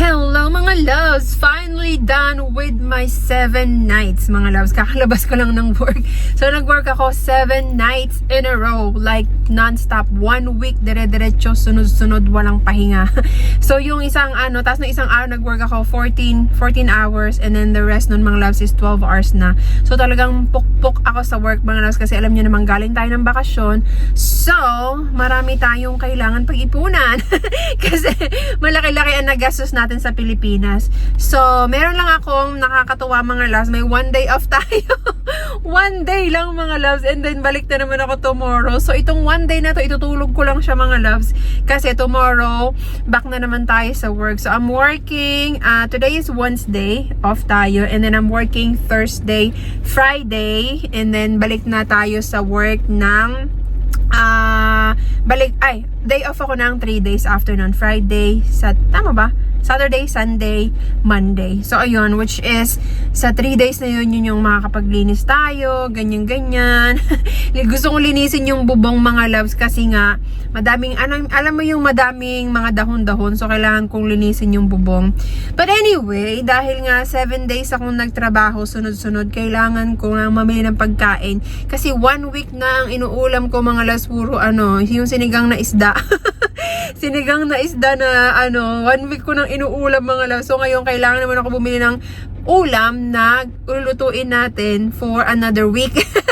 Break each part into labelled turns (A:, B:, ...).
A: Hello mga loves! Finally done with my seven nights mga loves. Kakalabas ko lang ng work. So nag-work ako seven nights in a row. Like non-stop. One week dire-diretso sunod-sunod walang pahinga. so yung isang ano, tapos ng isang araw nag-work ako 14, 14 hours and then the rest nun mga loves is 12 hours na. So talagang pukpok ako sa work mga loves kasi alam nyo naman galing tayo ng bakasyon. So marami tayong kailangan pag-ipunan. kasi malaki-laki ang nagastos natin sa Pilipinas. So, meron lang akong nakakatuwa mga loves. May one day off tayo. one day lang mga loves. And then, balik na naman ako tomorrow. So, itong one day na to, itutulog ko lang siya mga loves. Kasi tomorrow, back na naman tayo sa work. So, I'm working. Uh, today is Wednesday. Off tayo. And then, I'm working Thursday, Friday. And then, balik na tayo sa work ng Ah, balik, ay, day off ako ng 3 days after nun. Friday, sa, tama ba? Saturday, Sunday, Monday. So, ayun, which is, sa 3 days na yun, yun yung makakapaglinis tayo, ganyan-ganyan. Gusto kong linisin yung bubong mga loves kasi nga, madaming, ano, alam mo yung madaming mga dahon-dahon, so kailangan kong linisin yung bubong. But anyway, dahil nga 7 days akong nagtrabaho, sunod-sunod, kailangan ko nga mamili ng pagkain. Kasi one week na ang inuulam ko mga loves, puro ano, yung sinigang na isda. sinigang na isda na ano, one week ko nang inuulam mga loves. So ngayon kailangan naman ako bumili ng ulam na lulutuin natin for another week.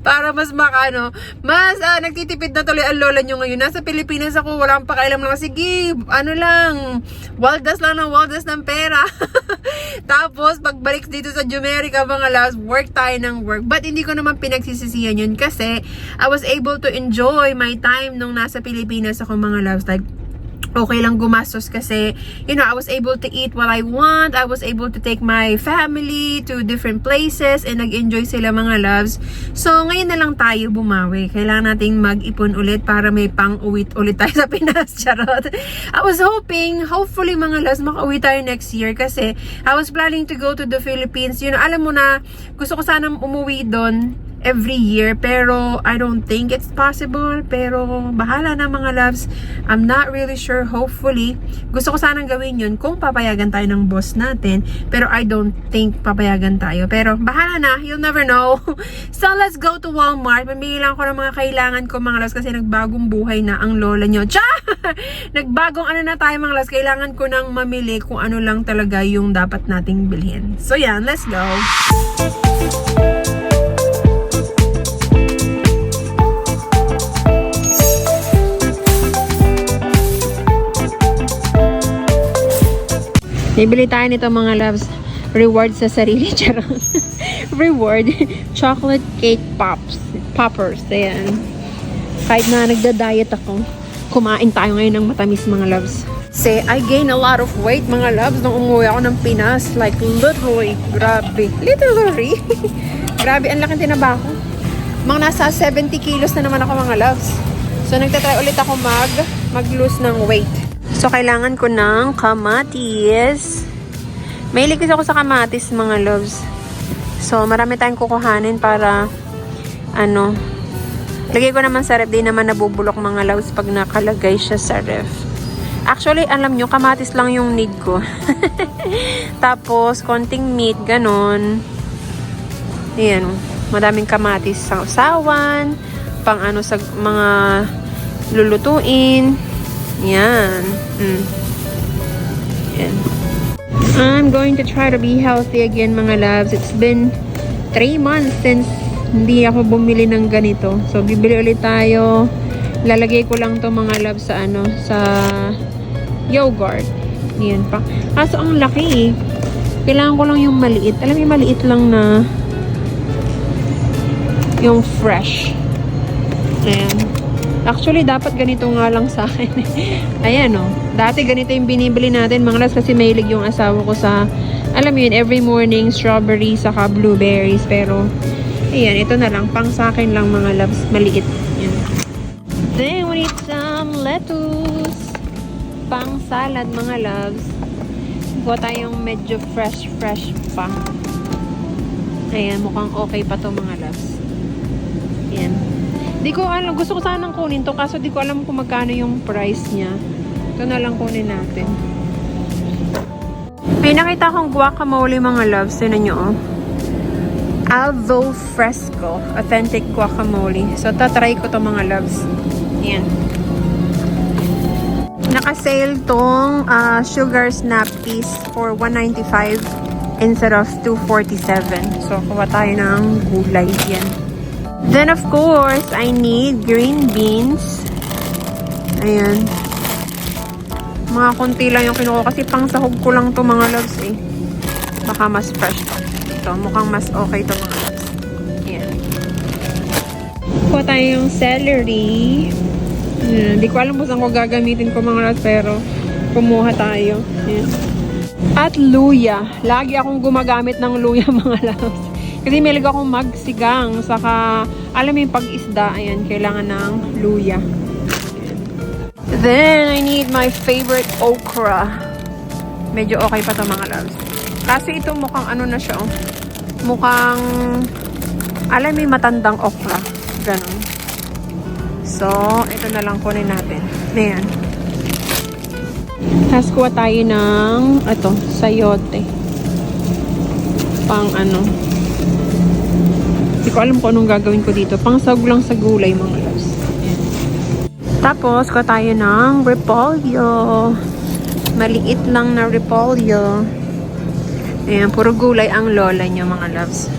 A: para mas makano, mas ah, nagtitipid na tuloy ang lola nyo ngayon. Nasa Pilipinas ako, wala akong pakialam lang. Sige, ano lang, waldas lang ng waldas ng pera. Tapos, pagbalik dito sa Jumerica, mga loves, work tayo ng work. But hindi ko naman pinagsisisihan yun kasi I was able to enjoy my time nung nasa Pilipinas ako mga loves. Like, okay lang gumastos kasi, you know, I was able to eat what I want. I was able to take my family to different places and nag-enjoy sila mga loves. So, ngayon na lang tayo bumawi. Kailangan nating mag-ipon ulit para may pang-uwit ulit tayo sa Pinas. Charot. I was hoping, hopefully mga loves, makauwi tayo next year kasi I was planning to go to the Philippines. You know, alam mo na, gusto ko sanang umuwi doon every year pero I don't think it's possible. Pero bahala na mga loves. I'm not really sure. Hopefully gusto ko sanang gawin yun kung papayagan tayo ng boss natin. Pero I don't think papayagan tayo. Pero bahala na. You'll never know. So let's go to Walmart. Mamili lang ako ng mga kailangan ko mga loves kasi nagbagong buhay na ang lola nyo. Cha! nagbagong ano na tayo mga loves. Kailangan ko nang mamili kung ano lang talaga yung dapat nating bilhin. So yan. Let's go Bibili tayo nito mga loves. Reward sa sarili. Charot. Reward. Chocolate cake pops. Poppers. Ayan. Kahit na nagda-diet ako, kumain tayo ngayon ng matamis mga loves. Say, I gained a lot of weight mga loves nung umuwi ako ng Pinas. Like, literally. Grabe. Literally. Grabe, ang laking tinaba ko. Mga nasa 70 kilos na naman ako mga loves. So, nagtatry ulit ako mag, mag-lose ng weight. So, kailangan ko ng kamatis. Mahilig kasi ako sa kamatis, mga loves. So, marami tayong kukuhanin para, ano, lagay ko naman sa ref. Di naman nabubulok mga loves pag nakalagay siya sa ref. Actually, alam nyo, kamatis lang yung need ko. Tapos, konting meat, ganon. Ayan, madaming kamatis sa sawan, pang ano sa mga lulutuin. Yan. Mm. Yan. I'm going to try to be healthy again mga loves. It's been 3 months since hindi ako bumili ng ganito. So, bibili ulit tayo. Lalagay ko lang to mga loves sa ano, sa yogurt. Yan pa. Kaso ang laki eh. Kailangan ko lang yung maliit. Alam mo yung maliit lang na yung fresh. Ayan. Actually, dapat ganito nga lang sa akin. Ayan, oh. Dati ganito yung binibili natin, mga las, kasi mahilig yung asawa ko sa, alam mo yun, every morning, strawberry, saka blueberries. Pero, ayan, ito na lang. Pang sa akin lang, mga loves. Maliit. Yan. Then, we need some lettuce. Pang salad, mga loves. Kuha tayong medyo fresh-fresh pa. Ayan, mukhang okay pa to mga loves. Di ko alam, gusto ko sanang kunin to kaso di ko alam kung magkano yung price niya. Ito na lang kunin natin. May nakita akong guacamole mga loves. Tinan nyo, oh. Alvo Fresco. Authentic guacamole. So, tatry ko to mga loves. Ayan. Naka-sale tong ah, sugar snap peas for 195 instead of 247. So, kuha tayo ng gulay yan. Then, of course, I need green beans. Ayan. Mga konti lang yung kinuha kasi pang sahog ko lang to mga loves eh. Baka mas fresh to. Ito, mukhang mas okay to mga loves. Ayan. Kuha tayo yung celery. Hindi ko alam kung saan ko gagamitin ko mga loves pero kumuha tayo. Ayan. At luya. Lagi akong gumagamit ng luya mga loves. Kasi malig akong magsigang. Saka, alam mo yung pag-isda, ayan, kailangan ng luya. Then, I need my favorite okra. Medyo okay pa to mga loves. Kaso ito mukhang ano na siya, oh. Mukhang, alam mo matandang okra. Ganon. So, ito na lang kunin natin. Ayan. Tapos kuha tayo ng, ito, sayote. Pang ano. Hindi ko alam kung anong gagawin ko dito. Pang sag lang sa gulay mga loves. Tapos, kuha tayo ng repolyo. Maliit lang na repolyo. Ayan, puro gulay ang lola nyo, mga loves.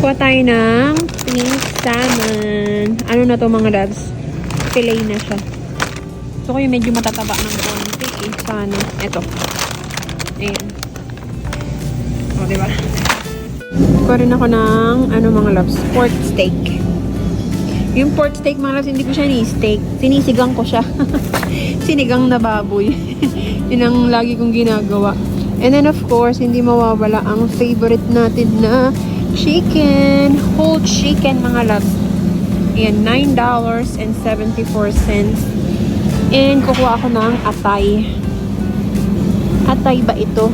A: Kuha tayo ng pink salmon. Ano na to mga loves? Fillet na siya. Gusto ko yung medyo matataba ng konti eh. Sana. Ito. Ayan. O, diba? Kuha rin ako ng, ano mga loves, pork steak. Yung pork steak mga loves, hindi ko siya ni-steak. Sinisigang ko siya. Sinigang na baboy. Yun ang lagi kong ginagawa. And then of course, hindi mawawala ang favorite natin na chicken. Whole chicken mga loves. Ayan, $9.74. And kukuha ako ng atay. Atay ba ito?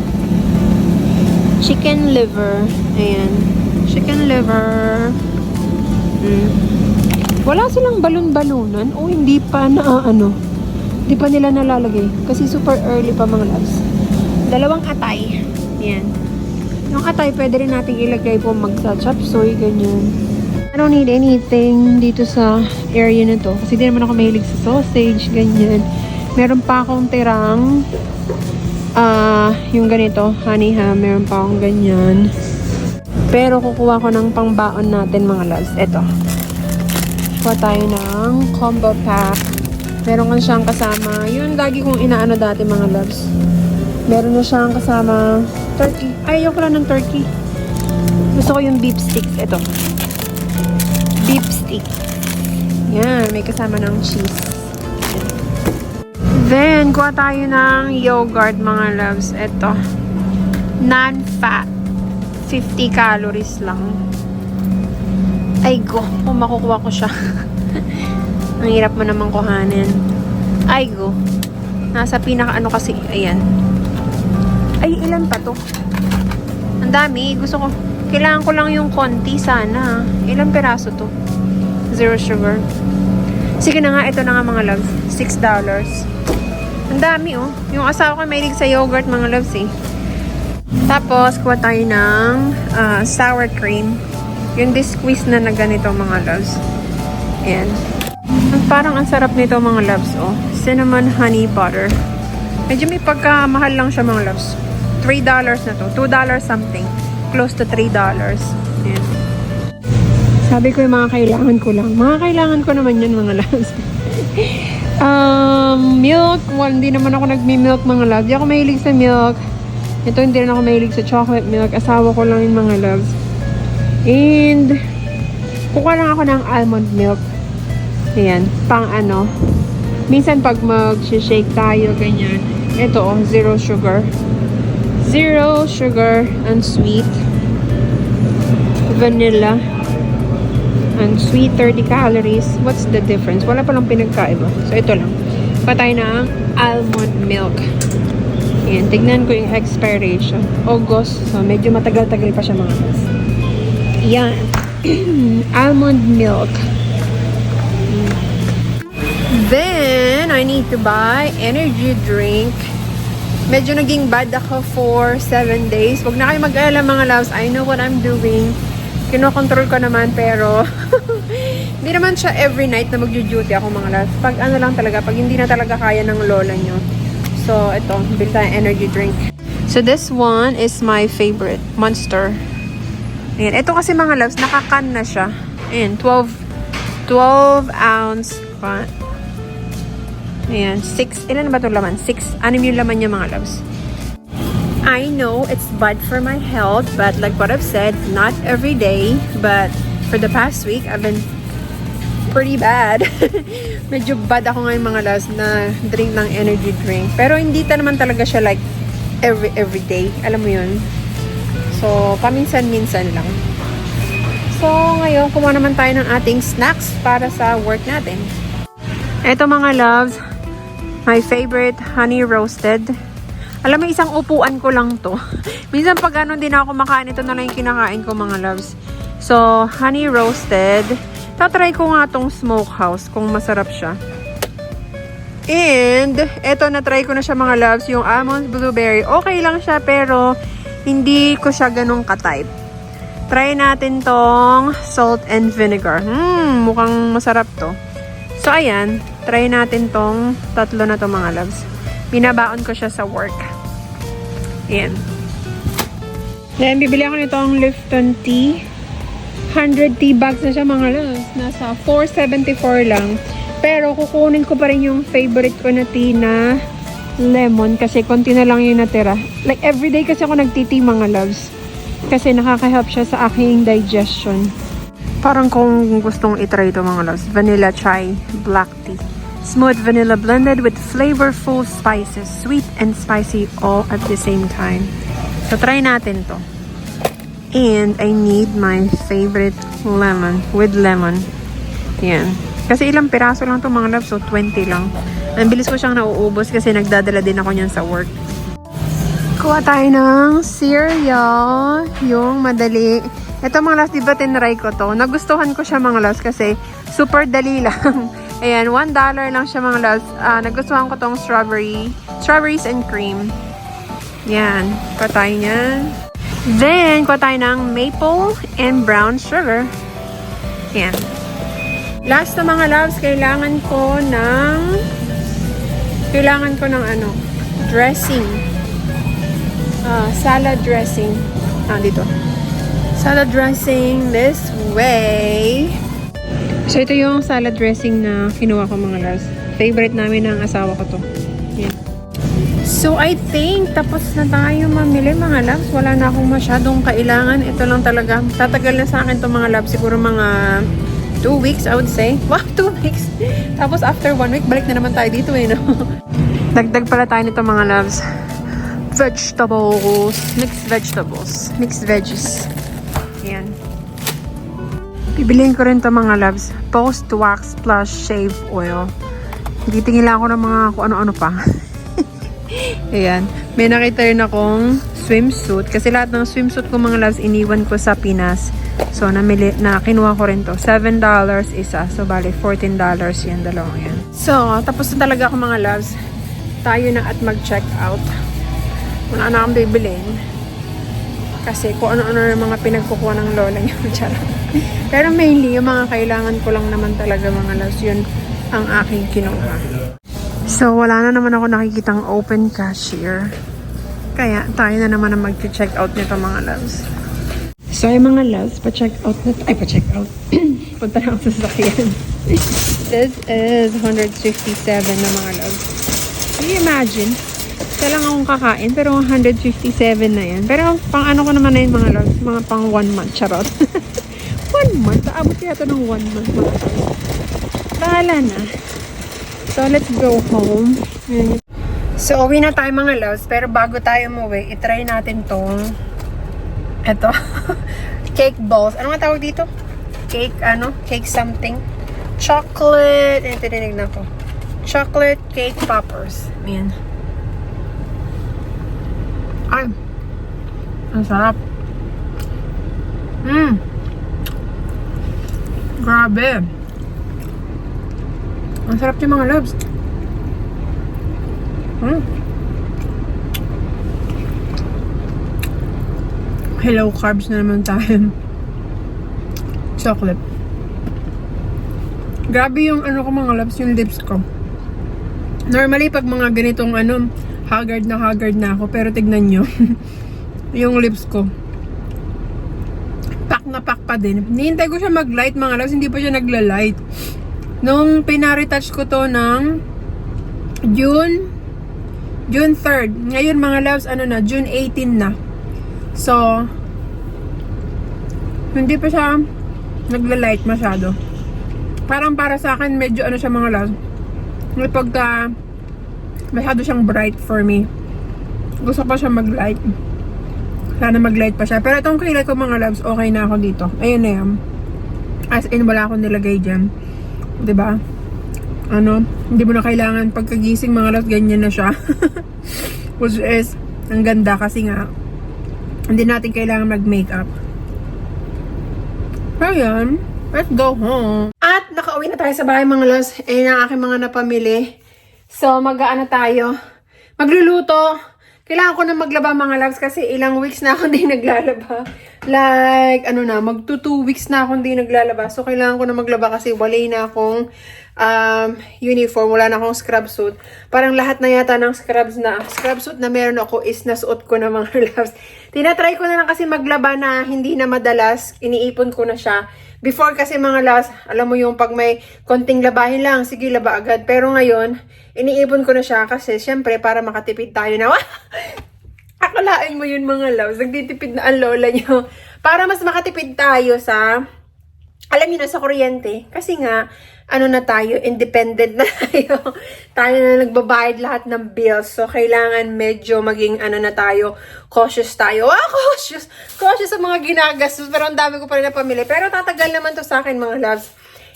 A: Chicken liver. Ayan. Chicken liver. Mm. Wala silang balon-balunan o hindi pa na ano. Hindi pa nila nalalagay. Kasi super early pa mga loves. Dalawang atay. Yan. Yung atay pwede rin nating ilagay po magsa chop soy, ganyan. I don't need anything dito sa area na to. Kasi di naman ako mahilig sa sausage, ganyan. Meron pa akong tirang ah yung ganito, honey ham. Meron pa akong ganyan. Pero kukuha ko ng pangbaon natin mga loves. Ito. Kuha tayo ng combo pack. Meron kan siyang kasama. Yun, lagi kong inaano dati mga loves. Meron na siyang kasama turkey. Ay, ayoko lang ng turkey. Gusto ko yung beef sticks. Ito. Beef stick. Yan, may kasama ng cheese. Then, kuha tayo ng yogurt mga loves. Ito. Non-fat. 50 calories lang. Ay go, kung makukuha ko siya. Ang hirap mo naman kuhanin. Ay go. Nasa pinaka ano kasi, ayan. Ay, ilan pa to? Ang dami. Gusto ko, kailangan ko lang yung konti sana. Ilang peraso to? Zero sugar. Sige na nga, ito na nga mga loves. $6. Ang dami oh. Yung asawa ko may sa yogurt mga loves eh. Tapos, kuha tayo ng ah, sour cream. Yung disquiz na na ganito mga loves. Ayan. Ang Parang ang sarap nito mga loves, oh. Cinnamon honey butter. Medyo may pagkamahal lang siya mga loves. $3 na to. $2 something. Close to $3. Ayan. Sabi ko yung mga kailangan ko lang. Mga kailangan ko naman yun mga loves. um, milk. Well, hindi naman ako nagmi-milk mga loves. Hindi ako mahilig sa milk. Ito hindi rin ako mahilig sa chocolate milk. Asawa ko lang yung mga loves. And, kukuha lang ako ng almond milk. Ayan, pang ano. Minsan pag mag-shake tayo, ganyan. Ito oh, zero sugar. Zero sugar and sweet. Vanilla. And sweet, 30 calories. What's the difference? Wala palang pinagkaiba. So, ito lang. Patay na ang almond milk. Ayan, tignan ko yung expiration. August. So, medyo matagal-tagal pa siya mga guys. Yan. almond milk. Then, I need to buy energy drink. medyo naging bad ako for 7 days. Huwag na kayo mag-alala mga loves. I know what I'm doing. Kinokontrol ko naman pero hindi naman siya every night na mag-duty ako mga loves. Pag ano lang talaga, pag hindi na talaga kaya ng lola nyo. So, ito, bili tayong energy drink. So, this one is my favorite, Monster. Ayan, ito kasi mga loves, nakakan na siya. Ayan, 12, 12 ounce can. Ayan, 6, ilan na ba ito laman? 6, anim yung laman niya mga loves. I know it's bad for my health, but like what I've said, not every day, but for the past week, I've been pretty bad. Medyo bad ako ngayon mga loves na drink ng energy drink. Pero hindi ta naman talaga siya like every every day. Alam mo yun? So, paminsan-minsan lang. So, ngayon, kumuha naman tayo ng ating snacks para sa work natin. Ito mga loves, my favorite honey roasted. Alam mo, isang upuan ko lang to. Minsan pag ano din ako kumakain, ito na lang yung kinakain ko mga loves. So, honey roasted. Tatry ko nga tong smokehouse kung masarap siya. And, eto na-try ko na siya mga loves, yung almond blueberry. Okay lang siya pero hindi ko siya ganun ka-type. Try natin tong salt and vinegar. Hmm, mukhang masarap to. So, ayan. Try natin tong tatlo na to mga loves. Binabaon ko siya sa work. Ayan. Then, bibili ako nitong Lipton tea. 100 tea bags na siya mga loves. Nasa 474 lang. Pero kukunin ko pa rin yung favorite ko na tea na lemon kasi konti na lang yung natira. Like everyday kasi ako nagtiti mga loves. Kasi nakaka-help siya sa aking digestion. Parang kung gustong itry ito mga loves. Vanilla chai black tea. Smooth vanilla blended with flavorful spices. Sweet and spicy all at the same time. So try natin to. And I need my favorite lemon with lemon. Yan. Kasi ilang piraso lang to mga loves, so 20 lang. Ang bilis ko siyang nauubos kasi nagdadala din ako niyan sa work. Kuha tayo ng cereal, yung madali. Ito mga loves, di ba tinry ko to? Nagustuhan ko siya mga loves kasi super dali lang. Ayan, $1 lang siya mga loves. Ah, nagustuhan ko tong strawberry, strawberries and cream. Yan, kuha tayo niyan. Then, kuha tayo ng maple and brown sugar. Yan. Last na mga loves, kailangan ko ng kailangan ko ng ano, dressing. Ah, salad dressing. Ah, dito. Salad dressing this way. So, ito yung salad dressing na kinuha ko mga loves. Favorite namin ng asawa ko to. Yan. So, I think tapos na tayo mamili mga loves. Wala na akong masyadong kailangan. Ito lang talaga. Tatagal na sa akin to mga loves. Siguro mga 2 weeks, I would say. Wow, 2 weeks. Tapos after 1 week, balik na naman tayo dito eh, no? Dagdag pala tayo nito mga loves. Vegetables. Mixed vegetables. Mixed veggies. Bibiliin ko rin to mga loves. Post wax plus shave oil. Titingin lang ako ng mga kung ano-ano pa. Ayan. May nakita rin akong swimsuit. Kasi lahat ng swimsuit ko mga loves, iniwan ko sa Pinas. So, namili, na kinuha ko rin to. $7 isa. So, bali, $14 yan, dalawang yan. So, tapos na talaga ako mga loves. Tayo na at mag-check out. Wala na akong bibilin. Kasi kung ano-ano yung mga pinagkukuha ng lola niyo. Charot. Pero mainly, yung mga kailangan ko lang naman talaga mga loves, yun ang aking kinuha. So, wala na naman ako nakikitang open cashier. Kaya, tayo na naman ang mag-check out nito mga loves. So, yung mga loves, pa-check out na, ay, pa-check out. Punta na ako sa sasakyan. This is 157 na mga loves. Can you imagine? Isa lang akong kakain, pero 157 na yan. Pero, pang ano ko naman na yun mga loves, mga pang one month, charot. one month? Aabot ito ng one month mga loves. Bahala na. So, let's go home. So, uwi na tayo mga loves. Pero bago tayo umuwi, itry natin tong eto. cake balls. Ano nga tawag dito? Cake, ano? Cake something. Chocolate. Ito, tinignan ko. Chocolate cake poppers. Ayan. Ay, ang sarap. Mmm. Grabe. Ang sarap yung mga loves. Hmm. Hello carbs na naman tayo. Chocolate. Grabe yung ano ko mga loves, yung lips ko. Normally, pag mga ganitong ano, haggard na haggard na ako. Pero tignan nyo, yung lips ko. Pak na pak pa din. Nihintay ko siya mag-light mga loves, hindi pa siya nagla-light. Nung pinaretouch ko to ng June June 3rd. Ngayon mga loves, ano na, June 18 na. So, hindi pa siya nagla-light masyado. Parang para sa akin, medyo ano siya mga loves. May pagka masyado siyang bright for me. Gusto pa siya mag-light. Sana mag-light pa siya. Pero itong kilay ko mga loves, okay na ako dito. Ayun na yan. As in, wala akong nilagay dyan. ba? Ano, hindi mo na kailangan pagkagising mga loves, ganyan na siya. Which is, ang ganda kasi nga, hindi natin kailangan mag-makeup. Ayan, let's go home. At nakauwi na tayo sa bahay mga loves. Ayun ang aking mga napamili. So, mag-ano tayo? Magluluto. Kailangan ko na maglaba mga loves kasi ilang weeks na ako hindi naglalaba. Like, ano na, magto two weeks na ako hindi naglalaba. So, kailangan ko na maglaba kasi wala na akong um, uniform. Wala na akong scrub suit. Parang lahat na yata ng scrubs na, scrub suit na meron ako is nasuot ko na mga loves. Tinatry ko na lang kasi maglaba na hindi na madalas. Iniipon ko na siya. Before kasi mga loves, alam mo yung pag may konting labahin lang, sige laba agad. Pero ngayon, iniipon ko na siya kasi syempre para makatipid tayo na. Akalain mo yun mga loves, nagtitipid na ang lola nyo. Para mas makatipid tayo sa, alam niyo na, sa kuryente. Kasi nga, ano na tayo, independent na tayo. tayo na nagbabayad lahat ng bills. So, kailangan medyo maging, ano na tayo, cautious tayo. Ah, cautious! Cautious sa mga ginagastos. Pero ang dami ko pa rin na pamili. Pero tatagal naman to sa akin, mga loves.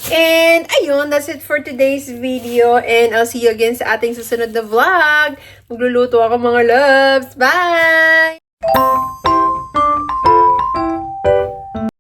A: And, ayun, that's it for today's video. And I'll see you again sa ating susunod na vlog. Magluluto ako, mga loves. Bye!